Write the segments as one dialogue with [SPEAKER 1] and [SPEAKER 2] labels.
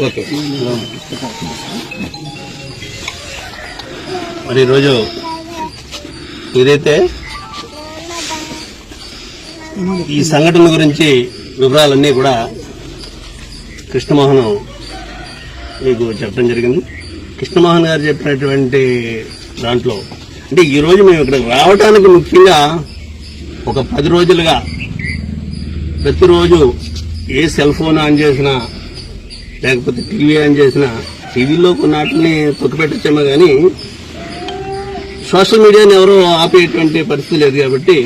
[SPEAKER 1] Okay. మరి ఈరోజు ఏదైతే ఈ సంఘటన గురించి వివరాలన్నీ కూడా కృష్ణమోహన్ మీకు చెప్పడం జరిగింది. కృష్ణమోహన్ గారు చెప్పినటువంటి దాంట్లో అంటే ఈరోజు మేము ఇక్కడ రావడానికి ముఖ్యంగా ఒక పది రోజులుగా ప్రతిరోజు ఏ సెల్ ఫోన్ ఆన్ చేసినా లేకపోతే టీవీ ఆన్ చేసినా టీవీలో కొన్నాటిని తొక్కిపెట్టచ్చేమో కానీ సోషల్ మీడియాని ఎవరో ఆపేటువంటి పరిస్థితి లేదు కాబట్టి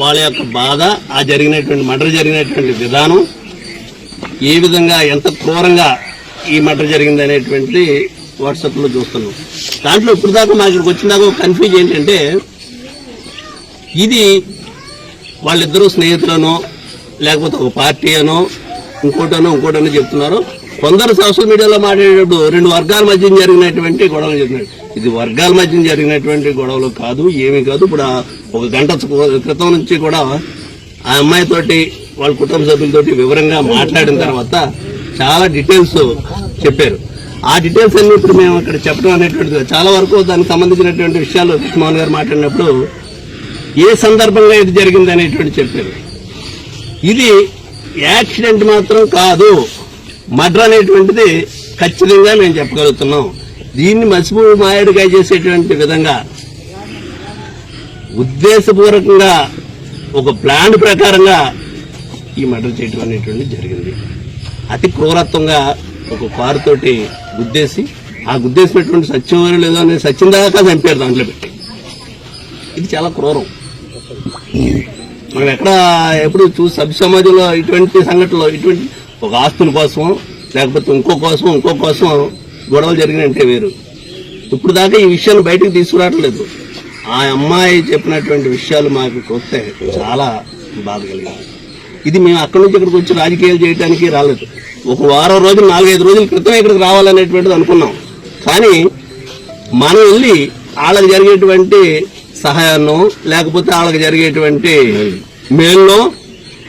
[SPEAKER 1] వాళ్ళ యొక్క బాధ ఆ జరిగినటువంటి మర్డర్ జరిగినటువంటి విధానం ఏ విధంగా ఎంత క్రూరంగా ఈ మర్డర్ జరిగింది అనేటువంటి వాట్సాప్లో చూస్తున్నాం. దాంట్లో ఇప్పుడు దాకా మా ఇక్కడికి వచ్చిన దాకా కన్ఫ్యూజ్ ఏంటంటే ఇది వాళ్ళిద్దరూ స్నేహితులనో లేకపోతే ఒక పార్టీ అనో ఇంకోటనో ఇంకోటనో చెప్తున్నారు. కొందరు సోషల్ మీడియాలో మాట్లాడేటప్పుడు రెండు వర్గాల మధ్య జరిగినటువంటి గొడవలు చెప్తున్నారు. ఇది వర్గాల మధ్య జరిగినటువంటి గొడవలు కాదు ఏమీ కాదు. ఇప్పుడు ఒక గంట క్రితం నుంచి కూడా ఆ అమ్మాయితోటి వాళ్ళ కుటుంబ సభ్యులతోటి వివరంగా మాట్లాడిన తర్వాత చాలా డీటెయిల్స్ చెప్పారు. ఆ డీటెయిల్స్ అన్ని ఇప్పుడు మేము ఇక్కడ చెప్పడం అనేటువంటిది చాలా వరకు దానికి సంబంధించినటువంటి విషయాలు కృష్ణమోహన్ గారు మాట్లాడినప్పుడు ఏ సందర్భంగా ఇది జరిగింది అనేటువంటి చెప్పారు. ఇది యాక్సిడెంట్ మాత్రం కాదు మర్డర్ అనేటువంటిది ఖచ్చితంగా మేము చెప్పగలుగుతున్నాం. దీన్ని మసిపు మాయడుకాయ చేసేటువంటి విధంగా ఉద్దేశపూర్వకంగా ఒక ప్లాన్ ప్రకారంగా ఈ మర్డర్ చేయడం అనేటువంటిది జరిగింది. అతి క్రూరత్వంగా ఒక కారుతోటి గుద్దేసి ఆ గుద్దేసినటువంటి సత్యం లేదో అనేది సత్యం దాకా చంపారు దాంట్లో పెట్టి. ఇది చాలా క్రూరం. మనం ఎక్కడ ఎప్పుడు చూసి సభ్య సమాజంలో ఇటువంటి సంఘటనలు ఇటువంటి ఒక ఆస్తుల కోసం లేకపోతే ఇంకో కోసం ఇంకో కోసం గొడవలు జరిగినంటే వేరు. ఇప్పుడు దాకా ఈ విషయాలు బయటకు తీసుకురావట్లేదు. ఆ అమ్మాయి చెప్పినటువంటి విషయాలు మాకు వస్తే చాలా బాధ కలిగింది. ఇది మేము అక్కడి నుంచి ఇక్కడికి వచ్చి రాజకీయాలు చేయడానికి రాలేదు. ఒక వారం రోజులు నాలుగైదు రోజుల క్రితం ఇక్కడికి రావాలనేటువంటిది అనుకున్నాం. కానీ మనం వెళ్ళి వాళ్ళకి జరిగేటువంటి సహాయాన్ని లేకపోతే వాళ్ళకి జరిగేటువంటి మేల్లో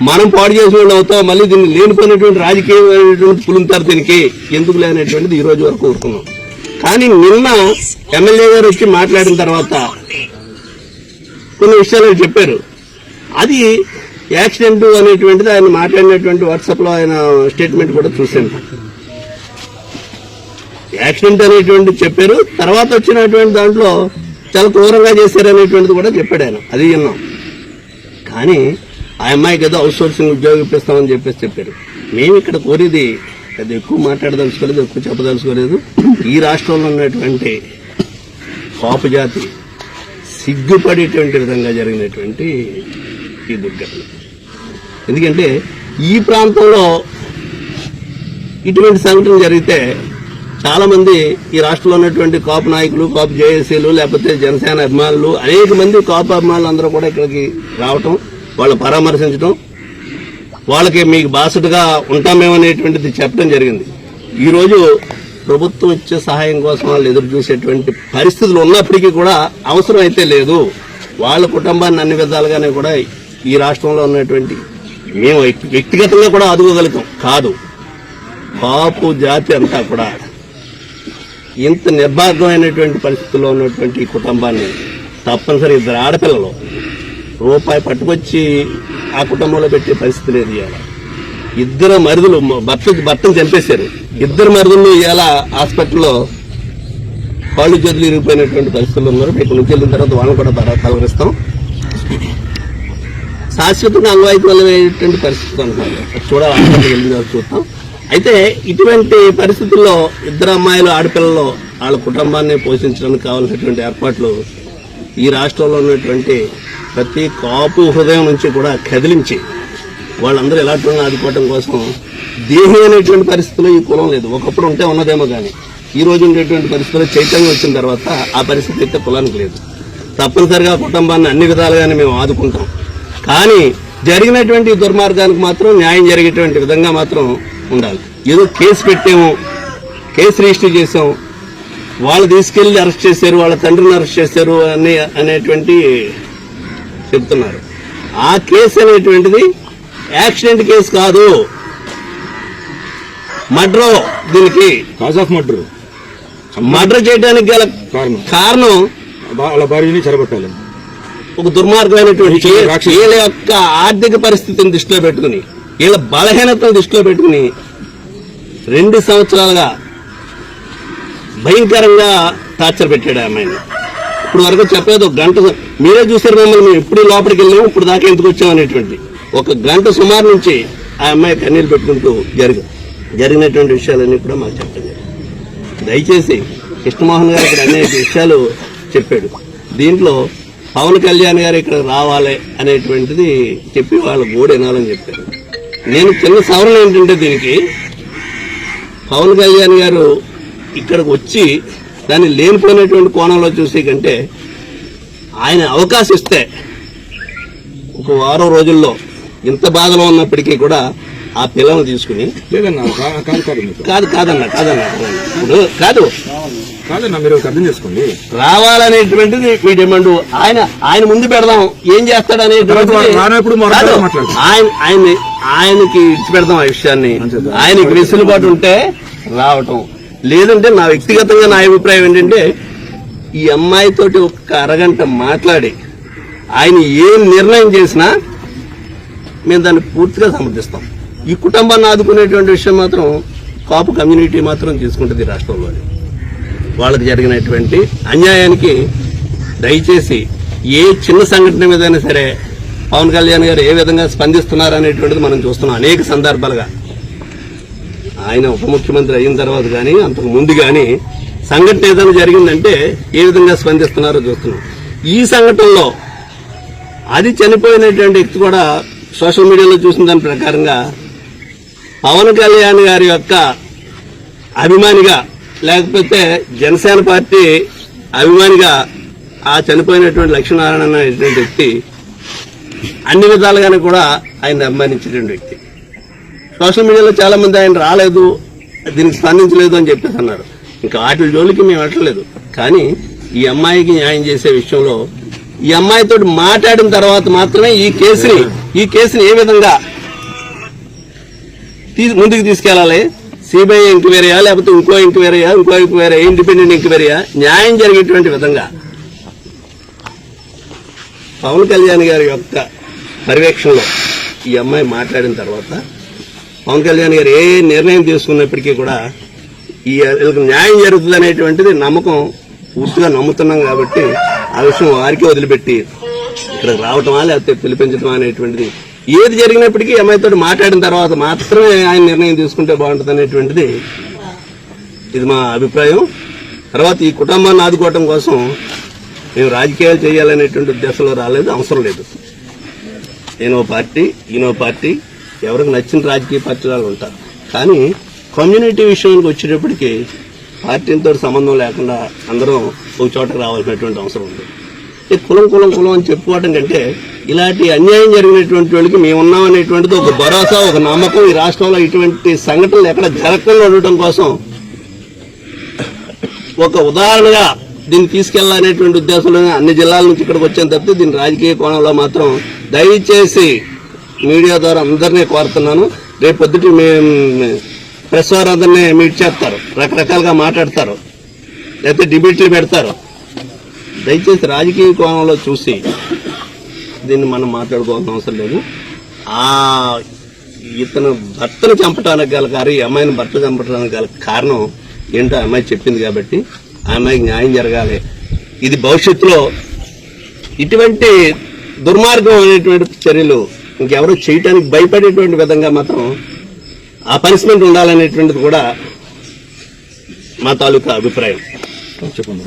[SPEAKER 1] మనం పాడు చేసిన వాళ్ళు అవుతాం. మళ్ళీ దీన్ని లేనిపోయినటువంటి రాజకీయమైనటువంటి పులుంతారు దీనికి ఎందుకు లేనటువంటిది ఈ రోజు వరకు కోరుకున్నాం. కానీ నిన్న ఎమ్మెల్యే గారు వచ్చి మాట్లాడిన తర్వాత కొన్ని విషయాలు చెప్పారు. అది యాక్సిడెంట్ అనేటువంటిది ఆయన మాట్లాడినటువంటి వాట్సాప్లో ఆయన స్టేట్మెంట్ కూడా చూశాను. యాక్సిడెంట్ అనేటువంటి చెప్పారు. తర్వాత వచ్చినటువంటి దాంట్లో చాలా క్రూరంగా చేశారనేటువంటిది కూడా చెప్పాడు ఆయన. అది విన్నాం. కానీ ఆ అమ్మాయికి ఏదో అవుట్ సోర్సింగ్ ఉద్యోగం ఇప్పిస్తామని చెప్పేసి చెప్పారు. మేము ఇక్కడ కోరేది అది ఎక్కువ మాట్లాడదలుచుకోలేదు ఎక్కువ చెప్పదలుచుకోలేదు. ఈ రాష్ట్రంలో ఉన్నటువంటి పాపు జాతి సిగ్గుపడేటువంటి విధంగా జరిగినటువంటి ఈ దుర్ఘటన. ఎందుకంటే ఈ ప్రాంతంలో ఇటువంటి సంఘటన జరిగితే చాలా మంది ఈ రాష్ట్రంలో ఉన్నటువంటి కాపు నాయకులు కాపు జేఏసీలు లేకపోతే జనసేన అభిమానులు అనేక మంది కాపు అభిమానులు అందరూ కూడా ఇక్కడికి రావటం వాళ్ళు పరామర్శించడం వాళ్ళకి మీకు బాసటగా ఉంటామేమనేటువంటిది చెప్పడం జరిగింది. ఈరోజు ప్రభుత్వం ఇచ్చే సహాయం కోసం వాళ్ళు ఎదురు చూసేటువంటి పరిస్థితులు ఉన్నప్పటికీ కూడా అవసరం అయితే లేదు. వాళ్ళ కుటుంబాన్ని అన్ని విధాలుగానే కూడా ఈ రాష్ట్రంలో ఉన్నటువంటి మేము వ్యక్తిగతంగా కూడా ఆదుకోగలుగుతాం. కాదు కాపు జాతి అంతా కూడా ఇంత నిర్భాగ్యమైనటువంటి పరిస్థితుల్లో ఉన్నటువంటి ఈ కుటుంబాన్ని తప్పనిసరి ఇద్దరు ఆడపిల్లలు రూపాయి పట్టుకొచ్చి ఆ కుటుంబంలో పెట్టే పరిస్థితి లేదు ఇవాళ. ఇద్దరు మరుదులు భర్త భర్తను చంపేశారు. ఇద్దరు మరుదులు ఇవాళ హాస్పిటల్లో కాళ్ళు చేతులు ఇరిగిపోయినటువంటి పరిస్థితులు ఉన్నారు. మీకు నుంచి వెళ్ళిన తర్వాత వాళ్ళని కూడా తలవరిస్తాం శాశ్వతంగా శాశ్వతంగా అయ్యేటువంటి పరిస్థితులు అనుకోండి చూడాలి. హాస్పిటల్కి వెళ్ళిన తర్వాత చూస్తాం అయితే ఇటువంటి పరిస్థితుల్లో ఇద్దరు అమ్మాయిలు ఆడపిల్లలు వాళ్ళ కుటుంబాన్ని పోషించడానికి కావాల్సినటువంటి ఏర్పాట్లు ఈ రాష్ట్రంలో ఉన్నటువంటి ప్రతి కాపు హృదయం నుంచి కూడా కదిలించి వాళ్ళందరూ ఎలా ఆదుకోవడం కోసం దేహి అనేటువంటి పరిస్థితుల్లో ఈ కులం లేదు. ఒకప్పుడు ఉంటే ఉన్నదేమో కానీ ఈ రోజు ఉండేటువంటి పరిస్థితుల్లో చైతన్యం వచ్చిన తర్వాత ఆ పరిస్థితి అయితే కులానికి లేదు. తప్పనిసరిగా కుటుంబాన్ని అన్ని విధాలుగానే మేము ఆదుకుంటాం. కానీ జరిగినటువంటి దుర్మార్గానికి మాత్రం న్యాయం జరిగేటువంటి విధంగా మాత్రం ఉండాలి ఏదో కేసు పెట్టాము కేసు రిజిస్టర్ చేసాం వాళ్ళు తీసుకెళ్ళి అరెస్ట్ చేశారు వాళ్ళ తండ్రిని అరెస్ట్ చేశారు అని అనేటువంటి చెప్తున్నారు. ఆ కేసు అనేటువంటిది యాక్సిడెంట్ కేసు కాదు. మర్డర్ దీనికి.
[SPEAKER 2] Cause of murder.
[SPEAKER 1] మర్డర్ చేయడానికి గల
[SPEAKER 2] కారణం.
[SPEAKER 1] కారణం
[SPEAKER 2] వాళ్ళ భార్యని
[SPEAKER 1] ఒక దుర్మార్గమైనటువంటి. వీళ్ళ యొక్క ఆర్థిక పరిస్థితిని దృష్టిలో పెట్టుకుని వీళ్ళ బలహీనతను దృష్టిలో పెట్టుకుని రెండు సంవత్సరాలుగా భయంకరంగా టార్చర్ పెట్టాడు ఆ అమ్మాయిని. ఇప్పుడు వరకు చెప్పలేదు ఒక గంట మీరే చూసారు మిమ్మల్ని మేము ఎప్పుడు లోపలికి వెళ్ళాము ఇప్పుడు దాకా ఎందుకు వచ్చాం అనేటువంటి ఒక గంట సుమారు నుంచి ఆ అమ్మాయి కన్నీళ్ళు పెట్టుకుంటూ జరిగి జరిగినటువంటి విషయాలన్నీ కూడా మాకు చెప్పడం దయచేసి కృష్ణమోహన్ గారు ఇక్కడ అనేక విషయాలు చెప్పాడు. దీంట్లో పవన్ కళ్యాణ్ గారు ఇక్కడ రావాలి అనేటువంటిది చెప్పి వాళ్ళ గోడు వినాలని చెప్పారు. నేను చిన్న సవరణ ఏంటంటే దీనికి పవన్ కళ్యాణ్ గారు ఇక్కడికి వచ్చి దాన్ని లేనిపోయినటువంటి కోణంలో చూసే కంటే ఆయన అవకాశం ఇస్తే ఒక వారం రోజుల్లో ఇంత బాధలో ఉన్నప్పటికీ కూడా ఆ పిల్లల్ని తీసుకుని
[SPEAKER 2] కాదు
[SPEAKER 1] కాదన్న కాదన్న. ఇప్పుడు కాదు
[SPEAKER 2] కాదన్నా మీరు అర్థం చేసుకోండి
[SPEAKER 1] రావాలనేటువంటిది మీ డిమాండ్ ఆయన ఆయన ముందు పెడదాం ఏం చేస్తాడు అనేటువంటిది
[SPEAKER 2] రానప్పుడు మరొకరు
[SPEAKER 1] కాదు.
[SPEAKER 2] మాట్లాడతాం.
[SPEAKER 1] ఆయన ఆయన్ని ఆయనకి ఇచ్చిపెడతాం ఆ విషయాన్ని. ఆయనకి వెసులుబాటు ఉంటే రావటం. లేదంటే నా వ్యక్తిగతంగా నా అభిప్రాయం ఏంటంటే ఈ అమ్మాయితోటి ఒక్క అరగంట మాట్లాడి ఆయన ఏం నిర్ణయం చేసినా మేము దాన్ని పూర్తిగా సమర్థిస్తాం. ఈ కుటుంబాన్ని ఆదుకునేటువంటి విషయం మాత్రం కాపు కమ్యూనిటీ మాత్రం తీసుకుంటుంది ఈ రాష్ట్రంలోని. వాళ్ళకి జరిగినటువంటి అన్యాయానికి దయచేసి ఏ చిన్న సంఘటన మీదైనా సరే పవన్ కళ్యాణ్ గారు ఏ విధంగా స్పందిస్తున్నారు అనేటువంటిది మనం చూస్తున్నాం అనేక సందర్భాలుగా. ఆయన ఉప ముఖ్యమంత్రి అయిన తర్వాత కానీ అంతకు ముందు కానీ సంఘటన ఏదైనా జరిగిందంటే ఏ విధంగా స్పందిస్తున్నారో చూస్తున్నాం. ఈ సంఘటనలో అది చనిపోయినటువంటి వ్యక్తి కూడా సోషల్ మీడియాలో చూసిన దాని ప్రకారంగా పవన్ కళ్యాణ్ గారి యొక్క అభిమానిగా లేకపోతే జనసేన పార్టీ అభిమానిగా ఆ చనిపోయినటువంటి లక్ష్మీనారాయణ అనేటువంటి వ్యక్తి అన్ని విధాలుగానే కూడా ఆయన అభిమానించేటువంటి వ్యక్తి. సోషల్ మీడియాలో చాలా మంది ఆయన రాలేదు దీనికి స్పందించలేదు అని చెప్పేసి అన్నారు. ఇంకా వాటి జోలికి మేము వెళ్ళలేదు కానీ ఈ అమ్మాయికి న్యాయం చేసే విషయంలో ఈ అమ్మాయితో మాట్లాడిన తర్వాత మాత్రమే ఈ కేసుని ఈ కేసుని ఏ విధంగా ముందుకు తీసుకెళ్ళాలి? సిబిఐ ఎంక్వైరీయా లేకపోతే ఇంకో ఎంక్వైరీయా ఇంకో ఎంక్వైరీ ఇండిపెండెంట్ ఎంక్వైరీయా? న్యాయం జరిగేటువంటి విధంగా పవన్ కళ్యాణ్ గారి యొక్క పర్యవేక్షణలో ఈ అమ్మాయి మాట్లాడిన తర్వాత పవన్ కళ్యాణ్ గారు ఏ నిర్ణయం తీసుకున్నప్పటికీ కూడా ఈ వీళ్ళకి న్యాయం జరుగుతుంది అనేటువంటిది నమ్మకం పూర్తిగా నమ్ముతున్నాం కాబట్టి ఆ విషయం వారికి వదిలిపెట్టి ఇక్కడికి రావటమా లేకపోతే పిలిపించటమా అనేటువంటిది ఏది జరిగినప్పటికీ అమ్మాయితో మాట్లాడిన తర్వాత మాత్రమే ఆయన నిర్ణయం తీసుకుంటే బాగుంటుంది అనేటువంటిది ఇది మా అభిప్రాయం. తర్వాత ఈ కుటుంబాన్ని ఆదుకోవటం కోసం మేము రాజకీయాలు చేయాలనేటువంటి ఉద్దేశంలో రాలేదు అవసరం లేదు. నేను పార్టీ ఈయనో పార్టీ ఎవరికి నచ్చిన రాజకీయ పత్రాలు ఉంటారు. కానీ కమ్యూనిటీ విషయానికి వచ్చేటప్పటికి పార్టీతో సంబంధం లేకుండా అందరం ఒక చోటకి రావాల్సినటువంటి అవసరం ఉంది. ఈ కులం కులం కులం అని చెప్పుకోవటం కంటే ఇలాంటి అన్యాయం జరిగినటువంటి వాళ్ళకి మేము అనేటువంటిది ఒక భరోసా ఒక నమ్మకం ఈ రాష్ట్రంలో ఇటువంటి సంఘటనలు ఎక్కడ జరగకుండా ఉండటం కోసం ఒక ఉదాహరణగా దీన్ని తీసుకెళ్ళాలనేటువంటి ఉద్దేశంలో అన్ని జిల్లాల నుంచి ఇక్కడికి వచ్చాను తప్పితే దీని రాజకీయ కోణంలో మాత్రం దయచేసి మీడియా ద్వారా అందరినీ కోరుతున్నాను. రేపు పొద్దుటి మేము ప్రెస్ వారు అందరినీ మీట్ చేస్తారు. రకరకాలుగా మాట్లాడతారు. లేకపోతే డిబేట్లు పెడతారు. దయచేసి రాజకీయ కోణంలో చూసి దీన్ని మనం మాట్లాడుకోవాల్సిన అవసరం లేదు. ఆ ఇతను భర్తను చంపడానికి గల కారు ఈ అమ్మాయిని భర్త చంపడానికి గల కారణం ఏంటో అమ్మాయి చెప్పింది కాబట్టి ఆ న్యాయం జరగాలి. ఇది భవిష్యత్తులో ఇటువంటి దుర్మార్గం అనేటువంటి చర్యలు ఇంకెవరో చేయటానికి భయపడేటువంటి విధంగా మాత్రం ఆ పనిష్మెంట్ ఉండాలనేటువంటిది కూడా మా తాలూకా అభిప్రాయం.
[SPEAKER 2] చెప్పండి.